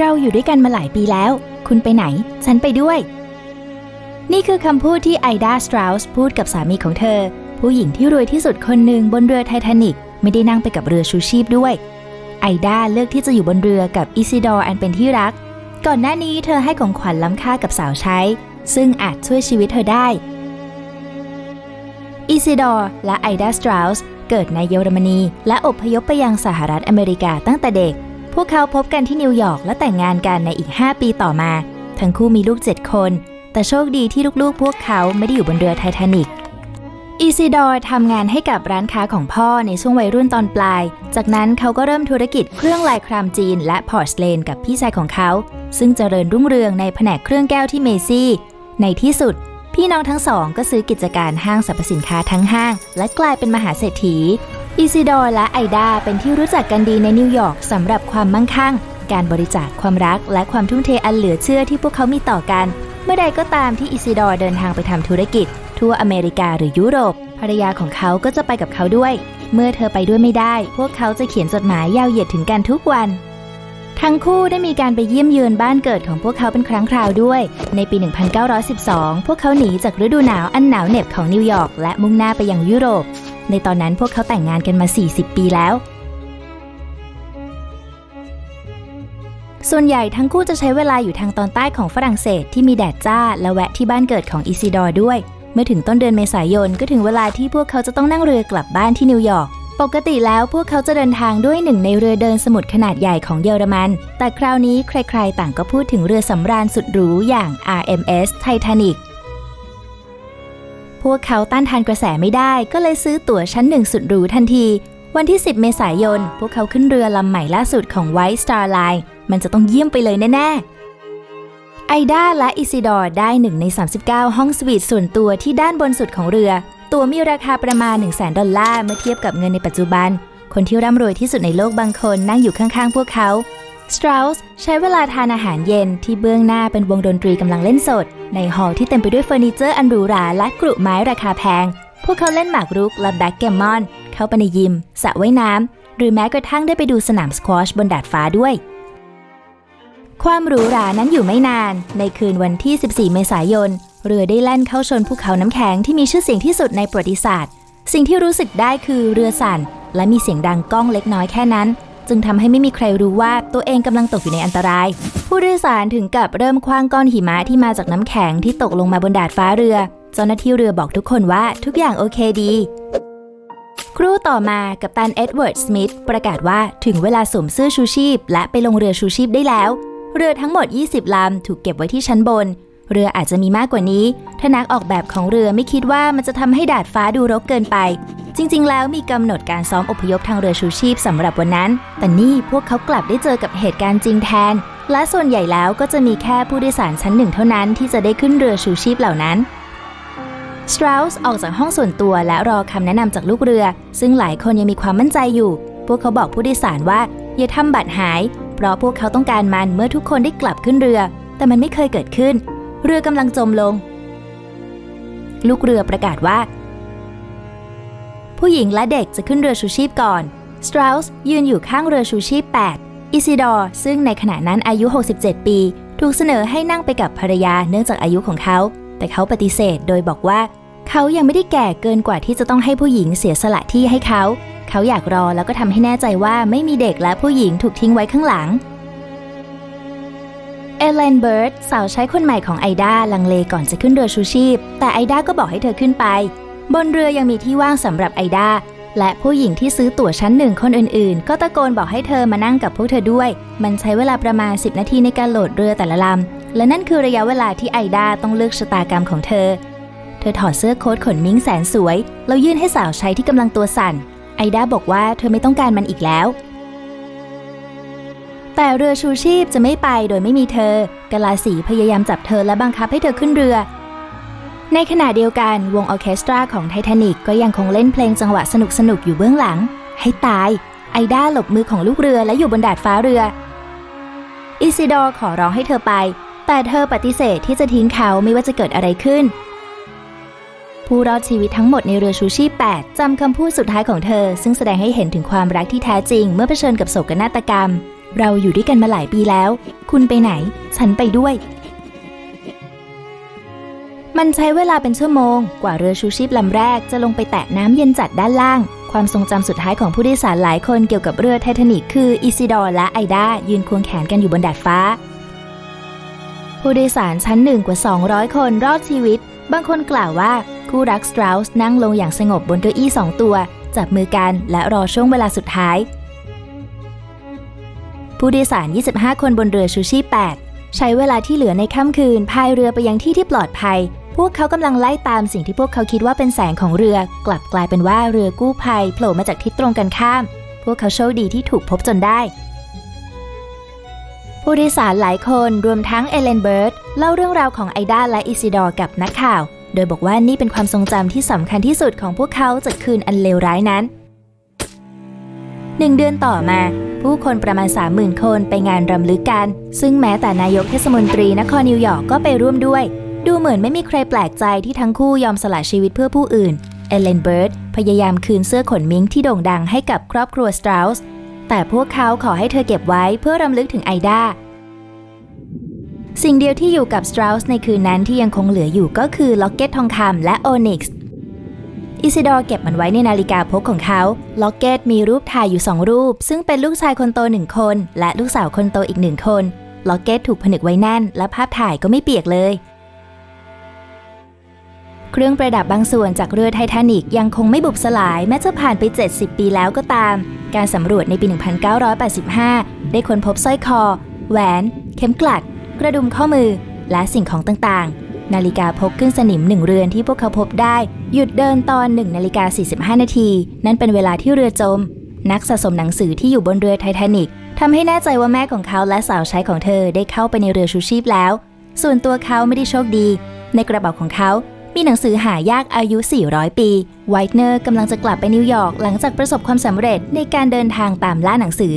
เราอยู่ด้วยกันมาหลายปีแล้ว คุณไปไหน ฉันไปด้วย นี่คือคำพูดที่ไอดาสตราวส์พูดกับสามีของเธอ ผู้หญิงที่รวยที่สุดคนหนึ่งบนเรือไททานิกไม่ได้นั่งไปกับเรือชูชีพด้วย ไอดาเลือกที่จะอยู่บนเรือกับอิซิดอร์อันเป็นที่รัก ก่อนหน้านี้เธอให้ของขวัญล้ำค่ากับสาวใช้ ซึ่งอาจช่วยชีวิตเธอได้อิซิดอร์และไอดาสตราวส์เกิดในเยอรมนี และอพยพไปยังสหรัฐอเมริกาตั้งแต่เด็ก พวกเขาพบกันที่นิวยอร์กและแต่งงานกันในอีก 5 ปีต่อมา ทั้งคู่มีลูก 7 คน แต่โชคดีที่ลูกๆ พวกเขาไม่ได้อยู่บนเรือไททานิกอีซิดอร์ทำงานให้กับร้านค้าของพ่อในช่วงวัยรุ่นตอนปลาย จากนั้นเขาก็เริ่มธุรกิจเครื่องลายครามจีนและพอร์สเลนกับพี่ชายของเขา ซึ่งเจริญรุ่งเรืองในแผนกเครื่องแก้วที่เมซี่ ในที่สุด พี่น้องทั้งสองก็ซื้อกิจการห้างสรรพสินค้าทั้งห้าง และกลายเป็นมหาเศรษฐี อีซิดอร์และไอดาเป็นที่รู้จักกันดีในนิวยอร์กสำหรับความมั่งคั่ง การบริจาคความรักและความทุ่มเทอันเหลือเชื่อที่พวกเขามีต่อกัน เมื่อใดก็ตามที่อิซิดอร์เดินทางไปทำธุรกิจ ทั่วอเมริกาหรือยุโรป ภรรยาของเขาก็จะไปกับเขาด้วย เมื่อเธอไปด้วยไม่ได้ พวกเขาจะเขียนจดหมายยาวเหยียดถึงกันทุกวัน ทั้งคู่ได้มีการไปเยี่ยมเยือนบ้านเกิดของพวกเขาเป็นครั้งคราวด้วย ในปี 1912 พวกเขาหนีจากฤดูหนาวอันหนาวเหน็บของนิวยอร์กและมุ่งหน้าไปยังยุโรป ในตอนนั้นพวกเขาแต่งงานกันมา 40 ปีแล้ว ส่วนใหญ่ทั้งคู่จะใช้เวลาอยู่ทางตอนใต้ของฝรั่งเศสที่มีแดดจ้า และแวะที่บ้านเกิดของอิซิดอร์ด้วย เมื่อถึงต้นเดือนเมษายนก็ถึงเวลาที่พวกเขาจะต้องนั่งเรือกลับบ้านที่นิวยอร์กปกติแล้วพวกเขาจะเดินทางด้วยหนึ่งในเรือเดินสมุทรขนาดใหญ่ของเยอรมัน แต่คราวนี้ใครๆ ต่างก็พูดถึงเรือสำราญสุดหรูอย่าง RMS Titanic วกเขาต้านทานกระแสไม่ได้ ก็เลยซื้อตั๋วชั้นหนึ่งสุดหรูทันที วันที่ 10 เมษายน พวกเขาขึ้นเรือลำใหม่ล่าสุดของ White Star Line มันจะต้องเยี่ยมไปเลยแน่ๆ ไอด้าและอิซิดอร์ได้หนึ่งใน 39 ห้องสวีทส่วนตัวที่ด้านบนสุดของเรือ ตั๋วมีราคาประมาณ 1 0 0 0 0แดอลลาร์เมื่อเทียบกับเงินในปัจจุบัน คนที่ร่ำรวยที่สุดในโลกบางคนนั่งอยู่ข้างๆ พวกเขา สตราสใช้เวลาทานอาหารเย็นที่เบื้องหน้าเป็นวงดนตรีกำลังเล่นสด ในฮอลที่เต็มไปด้วยเฟอร์นิเจอร์อันหรูหราและกรุไม้ราคาแพง พวกเขาเล่นหมากรุกและแบ็กแกมมอน เข้าไปในยิมสระว่ายน้ำ หรือแม้กระทั่งได้ไปดูสนามสควอชบนดาดฟ้าด้วย ความหรูหรานั้นอยู่ไม่นาน ในคืนวันที่ 14 เมษายน เรือได้แล่นเข้าชนภูเขาน้ำแข็งที่มีชื่อเสียงที่สุดในประวัติศาสตร์ สิ่งที่รู้สึกได้คือเรือสั่นและมีเสียงดังก้องเล็กน้อยแค่นั้น จึงทำให้ไม่มีใครรู้ว่าตัวเองกำลังตกอยู่ในอันตราย ผู้โดยสารถึงกับเริ่มคว้างก้อนหิมะที่มาจากน้ำแข็งที่ตกลงมาบนดาดฟ้าเรือ เจ้าหน้าที่เรือบอกทุกคนว่าทุกอย่างโอเคดี ครู่ต่อมากัปตันเอ็ดเวิร์ดสมิธประกาศว่าถึงเวลาสวมเสื้อชูชีพ และไปลงเรือชูชีพได้แล้ว เรือทั้งหมด 20 ลำถูกเก็บไว้ที่ชั้นบนเรืออาจจะมีมากกว่านี้ ถ้านักออกแบบของเรือไม่คิดว่ามันจะทำให้ดาดฟ้าดูรกเกินไป จริง ๆ แล้วมีกำหนดการซ้อมอพยพทางเรือชูชีพสำหรับวันนั้น แต่นี่พวกเขากลับได้เจอกับเหตุการณ์จริงแทน และส่วนใหญ่แล้วก็จะมีแค่ผู้โดยสารชั้นหนึ่งเท่านั้นที่จะได้ขึ้นเรือชูชีพเหล่านั้นสตราวส์ออกจากห้องส่วนตัวและรอคำแนะนำจากลูกเรือ ซึ่งหลายคนยังมีความมั่นใจอยู่ พวกเขาบอกผู้โดยสารว่าอย่าทำบัตรหาย เพราะพวกเขาต้องการมันเมื่อทุกคนได้กลับขึ้นเรือ แต่มันไม่เคยเกิดขึ้น เรือกำลังจมลง ลูกเรือประกาศว่า ผู้หญิงและเด็กจะขึ้นเรือชูชีพก่อน สตราวส์ยืนอยู่ข้างเรือชูชีพ 8 อิซิดอร์ซึ่งในขณะนั้นอายุ 67 ปี ถูกเสนอให้นั่งไปกับภรรยาเนื่องจากอายุของเขา แต่เขาปฏิเสธโดยบอกว่า เขายังไม่ได้แก่เกินกว่าที่จะต้องให้ผู้หญิงเสียสละที่ให้เขา เขาอยากรอแล้วก็ทำให้แน่ใจว่าไม่มีเด็กและผู้หญิงถูกทิ้งไว้ข้างหลังเอเลนเบิร์ดสาวใช้คนใหม่ของไอดาลังเลก่อนจะขึ้นเรือชูชีพ แต่ไอดาก็บอกให้เธอขึ้นไป บนเรือยังมีที่ว่างสำหรับไอดาและผู้หญิงที่ซื้อตั๋วชั้นหนึ่งคนอื่นๆ ก็ตะโกนบอกให้เธอมานั่งกับพวกเธอด้วย มันใช้เวลาประมาณ 10 นาทีในการโหลดเรือแต่ละลำ และนั่นคือระยะเวลาที่ไอดาต้องเลือกชะตากรรมของเธอ เธอถอดเสื้อโค้ทขนมิ้งแสนสวย แล้วยื่นให้สาวใช้ที่กำลังตัวสั่น ไอดาบอกว่าเธอไม่ต้องการมันอีกแล้ว แต่เรือชูชีพจะไม่ไปโดยไม่มีเธอกาลาสีพยายามจับเธอและบังคับให้เธอขึ้นเรือ ในขณะเดียวกันวงออเคสตราของไททานิกก็ยังคงเล่นเพลงจังหวะสนุกๆอยู่เบื้องหลัง ให้ตาย ไอด้าหลบมือของลูกเรือและอยู่บนดาดฟ้าเรือ อิซิดอร์ขอร้องให้เธอไป แต่เธอปฏิเสธที่จะทิ้งเขาไม่ว่าจะเกิดอะไรขึ้น ผู้รอดชีวิตทั้งหมดในเรือชูชีพ8จำคำพูดสุดท้ายของเธอ ซึ่งแสดงให้เห็นถึงความรักที่แท้จริง เมื่อเผชิญกับโศกนาฏกรรม เราอยู่ด้วยกันมาหลายปีแล้ว คุณไปไหน ฉันไปด้วย มันใช้เวลาเป็นชั่วโมง กว่าเรือชูชีพลำแรกจะลงไปแตะน้ำเย็นจัดด้านล่าง ความทรงจำสุดท้ายของผู้โดยสารหลายคนเกี่ยวกับเรือไททานิกคืออิซิดอร์และไอดายืนควงแขนกันอยู่บนดาดฟ้า ผู้โดยสารชั้นหนึ่งกว่า 200 คนรอดชีวิต บางคนกล่าวว่าคู่รักสตราวส์นั่งลงอย่างสงบบนเก้าอี้สองตัว จับมือกันและรอช่วงเวลาสุดท้าย ผู้โดยสาร 25 คนบนเรือชูชีพ8ใช้เวลาที่เหลือในค่ำคืนพายเรือไปยังที่ที่ปลอดภัย พวกเขากำลังไล่ตามสิ่งที่พวกเขาคิดว่าเป็นแสงของเรือ กลับกลายเป็นว่าเรือกู้ภัยโผล่มาจากทิศตรงกันข้าม พวกเขาโชคดีที่ถูกพบจนได้ ผู้โดยสารหลายคนรวมทั้งเอเลนเบิร์ตเล่าเรื่องราวของไอดาและอิซิดอร์กับนักข่าว โดยบอกว่านี่เป็นความทรงจำที่สำคัญที่สุดของพวกเขาจากคืนอันเลวร้ายนั้นหนึ่งเดือนต่อมา ผู้คนประมาณ 30,000 คนไปงานรำลึกกัน ซึ่งแม้แต่นายกเทศมนตรีนครนิวยอร์กก็ไปร่วมด้วย ดูเหมือนไม่มีใครแปลกใจที่ทั้งคู่ยอมสละชีวิตเพื่อผู้อื่น เอเลนเบิร์ตพยายามคืนเสื้อขนมิงที่โด่งดังให้กับครอบครัวสตราวส์แต่พวกเขาขอให้เธอเก็บไว้เพื่อรำลึกถึงไอดาสิ่งเดียวที่อยู่กับสตราวส์ในคืนนั้นที่ยังคงเหลืออยู่ก็คือล็อกเก็ตทองคำและโอนิกส์อิซิดอร์เก็บมันไว้ในนาฬิกาพกของเขา ล็อกเก็ตมีรูปถ่ายอยู่สองรูป ซึ่งเป็นลูกชายคนโตหนึ่งคน และลูกสาวคนโตอีกหนึ่งคน ล็อกเก็ตถูกผนึกไว้แน่น และภาพถ่ายก็ไม่เปียกเลย เครื่องประดับบางส่วนจากเรือไททานิกยังคงไม่บุบสลายแม้จะผ่านไป 70 ปีแล้วก็ตาม การสำรวจในปี 1985 ได้ค้นพบสร้อยคอ แหวน เข็มกลัด กระดุมข้อมือ และสิ่งของต่างๆ นาฬิกาพกครึ่งสนิมหนึ่งเรือนที่พวกเขาพบได้ หยุดเดินตอน 1 นาฬิกา 45 นาที นั่นเป็นเวลาที่เรือจม นักสะสมหนังสือที่อยู่บนเรือไททานิกทำให้แน่ใจว่าแม่ของเขาและสาวใช้ของเธอได้เข้าไปในเรือชูชีพแล้ว ส่วนตัวเขาไม่ได้โชคดี ในกระเป๋าของเขา มีหนังสือหายากอายุ 400 ปี ไวท์เนอร์กำลังจะกลับไปนิวยอร์กหลังจากประสบความสำเร็จในการเดินทางตามล่าหนังสือ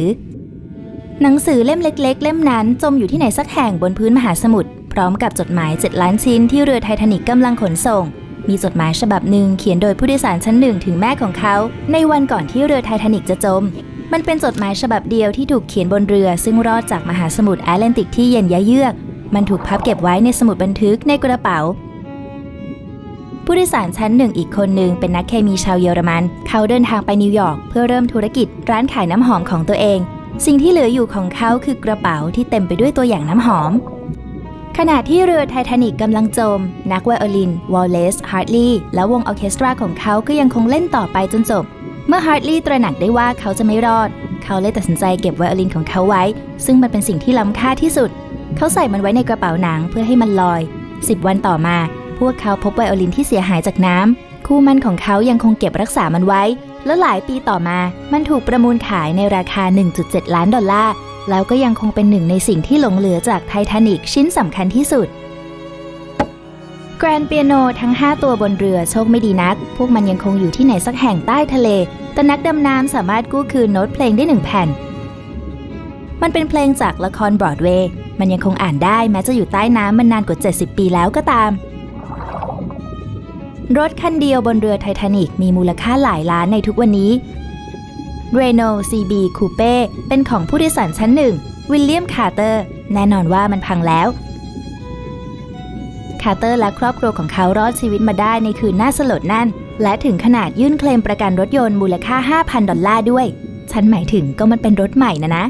หนังสือเล่มเล็ก ๆ เล่มนั้นจมอยู่ที่ไหนสักแห่งบนพื้นมหาสมุทรพร้อมกับจดหมาย 7 ล้านชิ้นที่เรือไททานิกกำลังขนส่ง มีจดหมายฉบับหนึ่งเขียนโดยผู้โดยสารชั้นหนึ่งถึงแม่ของเขา ในวันก่อนที่เรือไททานิกจะจม มันเป็นจดหมายฉบับเดียวที่ถูกเขียนบนเรือ ซึ่งรอดจากมหาสมุทรแอตแลนติกที่เย็นยะเยือก มันถูกพับเก็บไว้ในสมุดบันทึกในกระเป๋า ผู้โดยสารชั้นหนึ่งอีกคนหนึ่งเป็นนักเคมีชาวเยอรมัน เขาเดินทางไปนิวยอร์กเพื่อเริ่มธุรกิจร้านขายน้ำหอมของตัวเอง สิ่งที่เหลืออยู่ของเขาคือกระเป๋าที่เต็มไปด้วยตัวอย่างน้ำหอม ขณะที่เรือไททานิกกำลังจม นักไวโอลิน วอลเลซฮาร์ดลีย์และวงออเคสตราของเขาก็ยังคงเล่นต่อไปจนจบ เมื่อฮาร์ดลีย์ตระหนักได้ว่าเขาจะไม่รอด เขาเลยตัดสินใจเก็บไวโอลินของเขาไว้ ซึ่งมันเป็นสิ่งที่ล้ำค่าที่สุด เขาใส่มันไว้ในกระเป๋าหนังเพื่อให้มันลอย 10 วันต่อมา พวกเขาพบไวโอลินที่เสียหายจากน้ำ คู่มั่นของเขายังคงเก็บรักษามันไว้ และหลายปีต่อมา มันถูกประมูลขายในราคา 1.7 ล้านดอลลาร์ แล้วก็ยังคงเป็นหนึ่งในสิ่งที่หลงเหลือจากไททานิกชิ้นสำคัญที่สุดแกรนเปียโนทั้ง 5 ตัวบนเรือโชคไม่ดีนัก พวกมันยังคงอยู่ที่ไหนสักแห่งใต้ทะเล แต่นักดำน้ำสามารถกู้คืนโน้ตเพลงได้หนึ่งแผ่น มันเป็นเพลงจากละครบรอดเวย์ มันยังคงอ่านได้แม้จะอยู่ใต้น้ำมันนานกว่า 70 ปีแล้วก็ตาม รถคันเดียวบนเรือไททานิกมีมูลค่าหลายล้านในทุกวันนี้เรโน CB Coupe เป็นของผู้โดยสารชั้นหนึ่งวิลเลียมคาร์เตอร์ แน่นอนว่ามันพังแล้ว คาร์เตอร์และครอบครัวของเขารอดชีวิตมาได้ในคืนน่าสลดนั่น และถึงขนาดยื่นเคลมประกันรถยนต์มูลค่า 5,000 ดอลลาร์ด้วย ฉันหมายถึงก็มันเป็นรถใหม่นะนะ